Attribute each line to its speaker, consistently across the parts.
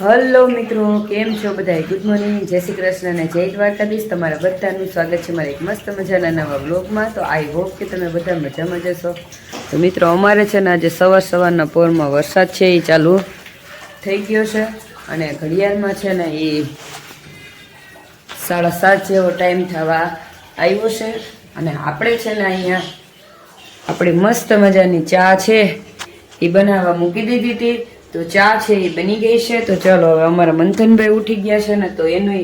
Speaker 1: Hello મિત્રો, કેમ છો બધા ગુડ મોર્નિંગ જય શ્રી કૃષ્ણ અને જય દ્વારકાધીશ. તમારા બધાનું સ્વાગત છે મારા એક મસ્ત મજાના નવા બ્લોગમાં તો આઈ હોપ કે તમે બધા મજામાં જશો તો મિત્રો, અમારે છે ને આજે સવાર સવારના પોરમાં વરસાદ છે, એ ચાલુ થઈ ગયો છે. અને ઘડિયાળમાં છે ને એ સાડા સાત જેવો ટાઈમ થવા આવ્યો છે. અને આપણે છે ને અહીંયા આપણી મસ્ત મજાની ચા છે, એ બનાવવા મૂકી દીધી હતી. તો ચા છે એ બની ગઈ છે. તો ચાલો હવે અમારા મંથનભાઈ ઉઠી ગયા છે ને તો એનો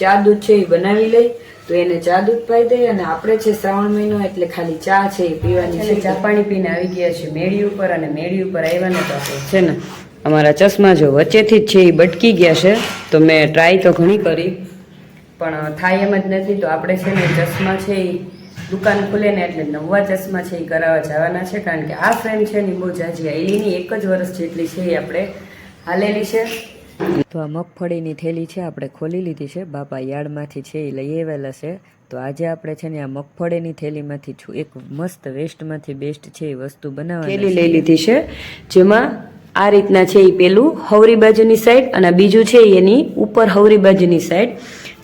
Speaker 1: ચા દૂધ છે એ બનાવી લઈ. તો એને ચા દૂધ પાઈ દઈ અને આપણે છે શ્રાવણ મહિનો એટલે ખાલી ચા છે એ પીવાની છે. ચા પાણી પીને આવી ગયા છે મેળી ઉપર અને મેળી ઉપર આવ્યા ને તો છે ને અમારા ચશ્મા જો વચ્ચેથી જ છે એ બટકી ગયા છે. તો મેં ટ્રાય તો ઘણી કરી, પણ થાય એમ જ નથી. તો આપણે છે ને ચશ્મા છે એ દુકાન ખુલે ને એટલે નવા ચશ્મા છે એ કરાવવા જવાના છે કારણ કે આ ફ્રેન્ડ છે ને બહુ જાજી. એલીની એક જ વર્ષ જેટલી છે એ આપણે હાલેલી છે. તો આ મગફળીની થેલી છે આપણે ખોલી લીધી છે. બાપા યાર્ડમાંથી છે એ લઈ આવેલા છે. તો આજે આપણે છે ને આ મગફળીની થેલીમાંથી એક મસ્ત વેસ્ટમાંથી બેસ્ટ છે એ વસ્તુ બનાવવાની થેલી લઈ લીધી છે જેમાં આ રીતના છે એ પેલું હવરી બાજુની સાઈડ અને બીજું છે એની ઉપર હવરી બાજુની સાઈડ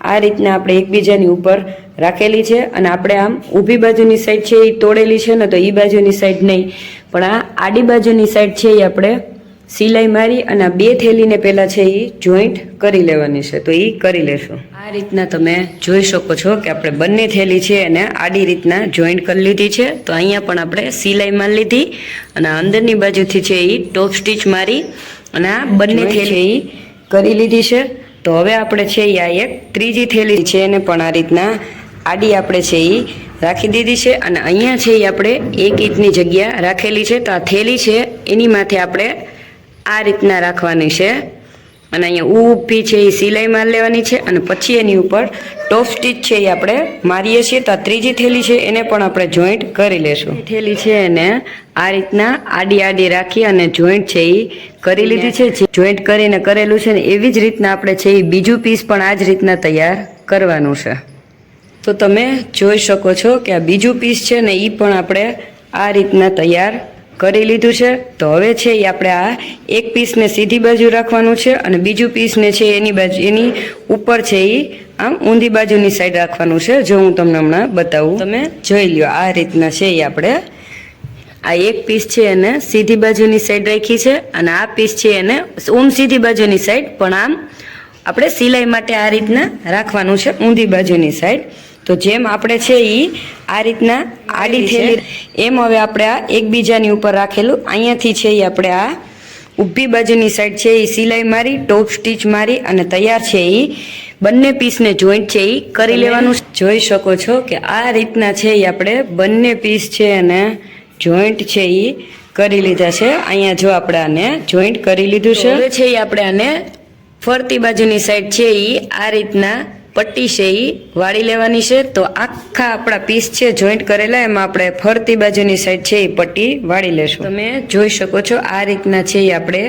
Speaker 1: આ રીતના આપણે એકબીજાની ઉપર રાખેલી છે અને આપણે આમ ઊભી બાજુની સાઈડ છે એ તોડેલી છે ને તો એ બાજુની સાઈડ નહીં. પણ આ આડી બાજુની સાઈડ છે એ આપણે સિલાઈ મારી અને આ બે થેલીને પહેલાં છે એ જોઈન્ટ કરી લેવાની છે. તો એ કરી લેશું. આ રીતના તમે જોઈ શકો છો કે આપણે બંને થેલી છે એને આડી રીતના જોઈન્ટ કરી લીધી છે. તો અહીંયા પણ આપણે સિલાઈ મારી લીધી અને અંદરની બાજુથી છે એ ટોપ સ્ટીચ મારી અને આ બંને થેલી એ કરી લીધી છે. તો હવે આપણે છે આ એક ત્રીજી થેલી છે એને પણ આ રીતના આડી આપણે છે એ રાખી દીધી છે અને અહીંયા છે એ આપણે એક ઇંચની જગ્યા રાખેલી છે તો આ થેલી છે, એની માથે આપણે આ રીતના રાખવાની છે. અને અહીંયા ઊભી છે એ સિલાઈ માર લેવાની છે અને પછી એની ઉપર ટોપ સ્ટીચ છે એ આપણે મારીએ છીએ તો આ ત્રીજી થેલી છે, એને પણ આપણે જોઈન્ટ કરી લેશું. થેલી છે એને આ રીતના આડી આડી રાખી અને જોઈન્ટ છે એ કરી લીધી છે. જે જોઈન્ટ કરીને કરેલું છે ને એવી જ રીતના આપણે છે એ બીજું પીસ પણ આ જ રીતના તૈયાર કરવાનું છે. તો તમે જોઈ શકો છો કે આ બીજું પીસ છે ને એ પણ આપણે આ રીતના તૈયાર કરી લીધું છે. તો હવે છે એ આપણે આ એક પીસને સીધી બાજુ રાખવાનું છે અને બીજું પીસને છે એની બાજુ, એની ઉપર છે એ આમ ઊંધી બાજુની સાઈડ રાખવાનું છે. જો હું તમને હમણાં બતાવું. તમે જોઈ લ્યો આ રીતના છે એ આપણે આ એક પીસ છે એને સીધી બાજુની સાઈડ રાખી છે અને આ પીસ છે એને ઊમ સીધી બાજુની સાઈડ પણ આમ આપણે સિલાઈ માટે આ રીતના રાખવાનું છે ઊંધી બાજુની સાઈડ તો જેમ આપણે છે એ આ રીતના આડી થેલી એમ હવે આપણે આ એકબીજાની ઉપર રાખેલું. અહીંયાથી છે એ આપણે આ ઊભી બાજુની સાઈડ છે એ સિલાઈ મારી ટોપ સ્ટીચ મારી અને તૈયાર છે એ બંને પીસને જોઈન્ટ છે એ કરી લેવાનું. જોઈ શકો છો કે આ રીતના છે એ આપણે બંને પીસ છે અને જોઈન્ટ છે એ કરી લીધા છે. અહીંયા જો આપણે આને જોઈન્ટ કરી લીધું છે. હવે છે એ આપણે આને ફરતી બાજુની સાઈડ છે એ આ રીતના પટ્ટી છે એ વાળી લેવાની છે. તો આખા આપણા પીસ છે જોઈન્ટ કરેલા, એમાં આપણે ફરતી બાજુની સાઈડ છે એ પટ્ટી વાળી લેશું. તમે જોઈ શકો છો, આ રીતના છે એ આપણે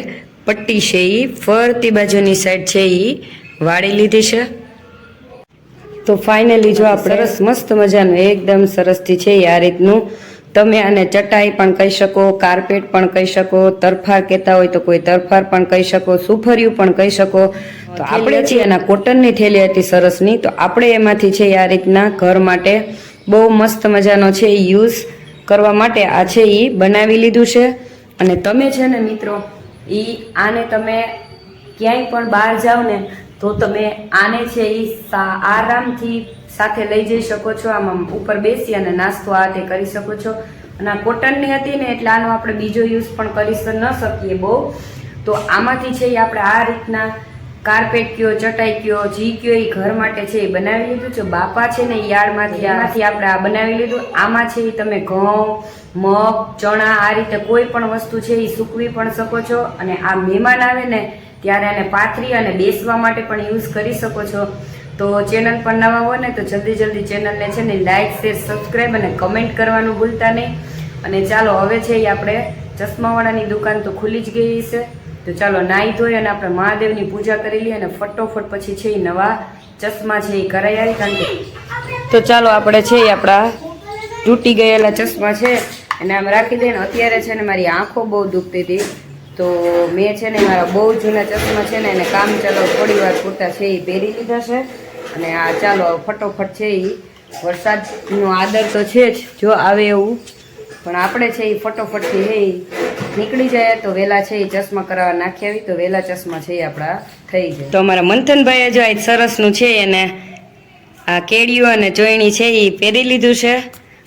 Speaker 1: પટ્ટી છે એ ફરતી બાજુની સાઈડ છે એ વાળી લીધી છે. તો ફાઇનલી જો આપણે સરસ મસ્ત મજાનું, એકદમ સરસથી છે એ આ રીતનું તમે આને ચટાઈ પણ કહી શકો કાર્પેટ પણ કહી શકો તરફાર કહેતા હોય તો કોઈ તરફાર પણ કહી શકો સુફર્યું પણ કહી શકો. તો આપણે છે એના કોટનની થેલી હતી સરસની તો આપણે એમાંથી છે આ રીતના ઘર માટે બહુ મસ્ત મજાનો છે એ યુઝ કરવા માટે આ છે એ બનાવી લીધું છે. અને તમે છે ને મિત્રો એ આને તમે ક્યાંય પણ બહાર જાઓ ને તો તમે આને છે એ આરામથી સાથે લઈ જઈ શકો છો. આમાં ઉપર બેસી અને નાસ્તો આ તે કરી શકો છો. અને આ કોટનની હતી ને, એટલે આનો આપણે બીજો યુઝ પણ કરી ન શકીએ બહુ. તો આમાંથી છે એ આપણે આ રીતના કાર્પેટ કયો, ચટાઈ કયો, જી કયો એ ઘર માટે છે એ બનાવી લીધું છે. બાપા છે ને યાર્ડમાંથી, આમાંથી આપણે આ બનાવી લીધું. આમાં છે એ તમે ઘઉં, મગ, ચણા આ રીતે કોઈ પણ વસ્તુ છે એ સૂકવી પણ શકો છો. અને આ મહેમાન આવે ને, ત્યારે આને પાથરી અને બેસવા માટે પણ યુઝ કરી શકો છો. તો ચેનલ પર નવા હોય ને તો જલ્દી જલ્દી ચેનલને છે ને લાઇક શેર સબસ્ક્રાઈબ અને કમેન્ટ કરવાનું ભૂલતા નહીં. અને ચાલો, હવે છે એ આપણે ચશ્માવાળાની દુકાન તો ખુલી જ ગઈ છે. તો ચાલો, નાહી ધોઈ અને આપણે મહાદેવની પૂજા કરી લઈએ અને ફટોફટ પછી છે એ નવા ચશ્મા છે એ કરાઈ આવી કારણ કે તો ચાલો, આપણે છે એ આપણા તૂટી ગયેલા ચશ્મા છે. એને આમ રાખી દઈએ ને, અત્યારે છે ને મારી આંખો બહુ દુખતી હતી. તો મેં છે ને મારા બહુ જૂના ચશ્મા છે ને એને કામ ચાલો થોડી વાર પૂરતા છે એ પહેરી લીધા છે. અને આ ચાલો, ફટોફટ છે એ વરસાદનો આદર તો છે જ, જો આવે એવું. પણ આપણે છે એ ફટોફટથી છે નીકળી જાય તો વહેલા છે એ ચશ્મા કરાવવા નાખી આવી તો વહેલા ચશ્મા છે એ આપણા થઈ જાય. તો અમારા મંથનભાઈએ જો આ સરસનું છે એને આ કેડિયું અને ચોયણી છે એ પહેરી લીધું છે.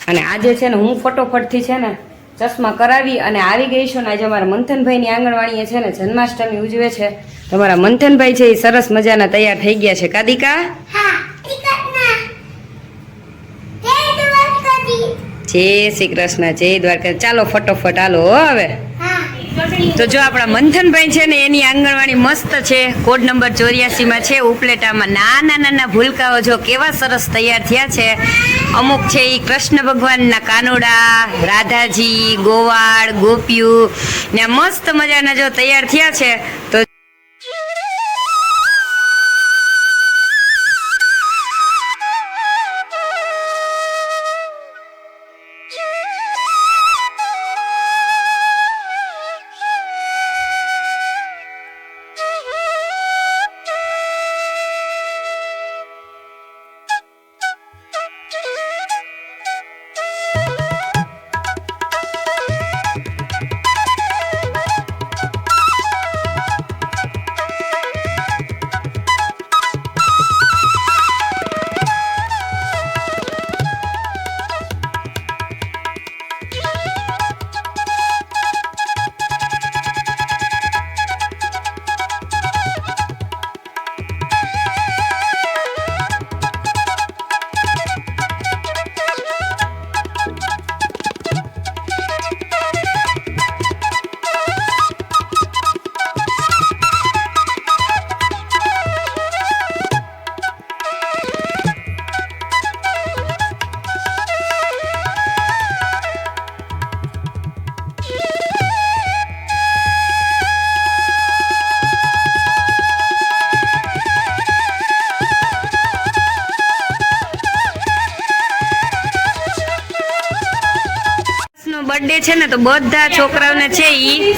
Speaker 1: અને આજે છે ને હું ફટોફટથી છે ને ચશ્મા કરાવી અને આવી ગઈ છું ને આજે અમારા મંથનભાઈની આંગણવાડીએ છે ને જન્માષ્ટમી ઉજવે છે. તમારા મંથનભાઈ છે એ સરસ મજાના તૈયાર થઈ ગયા છે. કાદિકા?
Speaker 2: જય
Speaker 1: શ્રી કૃષ્ણ જય દ્વારકા ચાલો ફટોફટ હાલો હો હવે. તો જો આપણા મંથનભાઈ છે ને એની આંગણવાડી મસ્ત છે, કોડ નંબર ચોર્યાસીમાં છે, ઉપલેટામાં નાના નાના ભૂલકાઓ જો કેવા સરસ તૈયાર થયા છે. અમુક છે એ કૃષ્ણ ભગવાનના કાનોડા, રાધાજી, ગોવાળ, ગોપિયું ને મસ્ત મજાના જો તૈયાર થયા છે, તો બર્થડે છે ને, તો બધા છોકરાઓને છે એ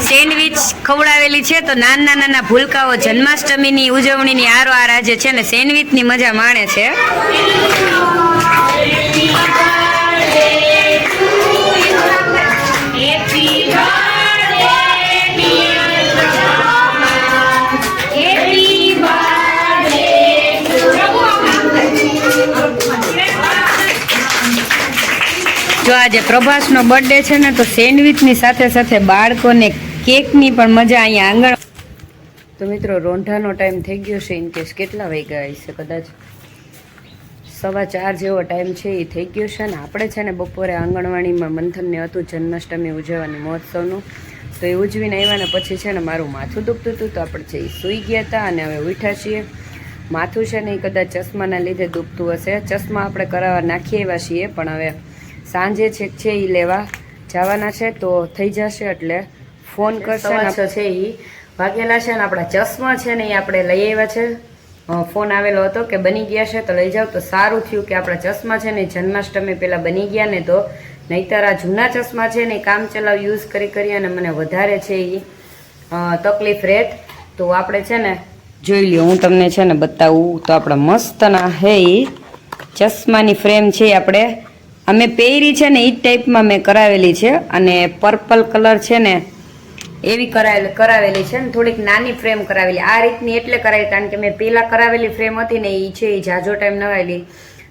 Speaker 1: સેન્ડવિચ ખવડાવેલી છે. તો નાના નાના ભૂલકાઓ જન્માષ્ટમીની ઉજવણીની આરો આર આજે છે ને, સેન્ડવિચની મજા માણે છે. આજે પ્રભાસનો બર્થડે છે ને, તો સેન્ડવિચની સાથે સાથે બાળકોને કેકની પણ મજા અહીંયા આંગણ તો મિત્રો, રોંઢાનો ટાઈમ થઈ ગયો છે ઇન કેસ કેટલા વાગ્યા હશે કદાચ? સવા ચાર જેવો ટાઈમ છે, એ થઈ ગયો છે ને આપણે છે ને બપોરે આંગણવાડીમાં મંથનને હતું, જન્માષ્ટમી ઉજવવાની મહોત્સવનું. તો એ ઉજવીને આવ્યા ને પછી છે ને મારું માથું દુખતું હતું, તો આપણે છે એ સૂઈ ગયા હતા અને હવે ઉઠ્યા છીએ. માથું છે ને એ કદાચ ચશ્માના લીધે દુખતું હશે. ચશ્મા આપણે કરાવવા નાખી આવ્યા છીએ, પણ હવે સાંજે છેક છે એ લેવા જવાના છે તો થઈ જશે એટલે ફોન કરશે ને છે એ વાગેલા છે ને આપણા ચશ્મા છે ને એ આપણે લઈ આવ્યા છે. ફોન આવેલો હતો કે બની ગયા છે તો લઈ જાઓ. તો સારું થયું કે આપણા ચશ્મા છે ને જન્માષ્ટમી પહેલાં બની ગયા ને તો નહીતર આ જૂના ચશ્મા છે ને કામ ચલાવ યુઝ કરી કરી અને મને વધારે છે એ તકલીફ રહેત તો આપણે છે ને જોઈ લ્યો હું તમને છે ને બતાવું તો આપણા મસ્તના હે ઈ. ચશ્માની ફ્રેમ છે એ આપણે અમે પહેરી છે ને એ ટાઈપમાં મેં કરાવેલી છે અને પર્પલ કલર છે ને એવી કરાવેલી કરાવેલી છે ને થોડીક નાની ફ્રેમ કરાવેલી. આ રીતની એટલે કરાવી કારણ કે મેં પહેલાં કરાવેલી ફ્રેમ હતી ને એ છે એ જાજો ટાઈમ નવાયેલી.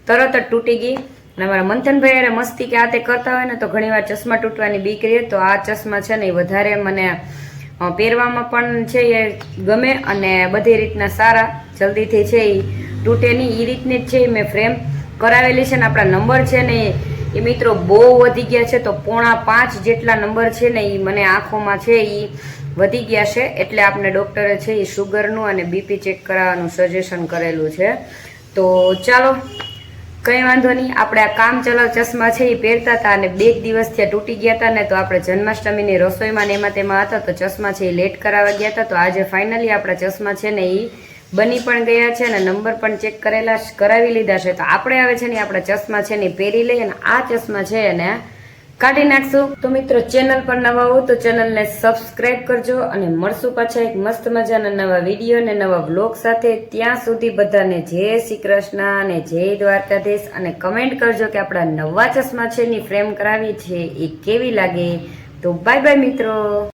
Speaker 1: તરત જ તૂટી ગઈ. અને અમારા મંથનભાઈ અરે મસ્તી કે આ તે કરતા હોય ને તો ઘણીવાર ચશ્મા તૂટવાની બીક રહે તો આ ચશ્મા છે ને એ વધારે મને પહેરવામાં પણ છે એ ગમે અને બધી રીતના સારા, જલ્દીથી છે એ તૂટે નહીં એ રીતની જ છે મેં ફ્રેમ કરાવેલી છે ને આપણા નંબર છે ને એ મિત્રો બહુ વધી ગયા છે તો પોણા પાંચ જેટલા નંબર છે ને એ મને આંખોમાં છે એ વધી ગયા છે. એટલે આપણે ડૉક્ટરે છે એ શુગરનું અને બીપી ચેક કરાવવાનું સજેશન કરેલું છે. તો ચાલો, કંઈ વાંધો નહીં. આપણે આ કામ ચલાવ ચશ્મા છે એ પહેરતા હતા અને બે દિવસ ત્યાં તૂટી ગયા હતા ને તો આપણે જન્માષ્ટમીની રસોઈમાં ને એમાં તેમાં હતા તો ચશ્મા છે એ લેટ કરાવવા ગયા હતા. તો આજે ફાઇનલી આપણા ચશ્મા છે ને એ બની પણ ગયા છે અને નંબર પણ ચેક કરેલા કરાવી લીધા છે. તો આપણે હવે છે ને આપણા ચશ્મા છે ને પહેરી લઈએ અને આ ચશ્મા છે અને કાઢી નાખશું. તો મિત્રો, ચેનલ પર નવા હો તો ચેનલને સબસ્ક્રાઈબ કરજો અને મળશું પાછા એક મસ્ત મજાના નવા વીડિયો અને નવા બ્લોગ સાથે. ત્યાં સુધી બધાને જય શ્રી કૃષ્ણ અને જય દ્વારકાધીશ. અને કમેન્ટ કરજો કે આપણા નવા ચશ્મા છે ની ફ્રેમ કરાવી છે, એ કેવી લાગે? તો બાય બાય મિત્રો.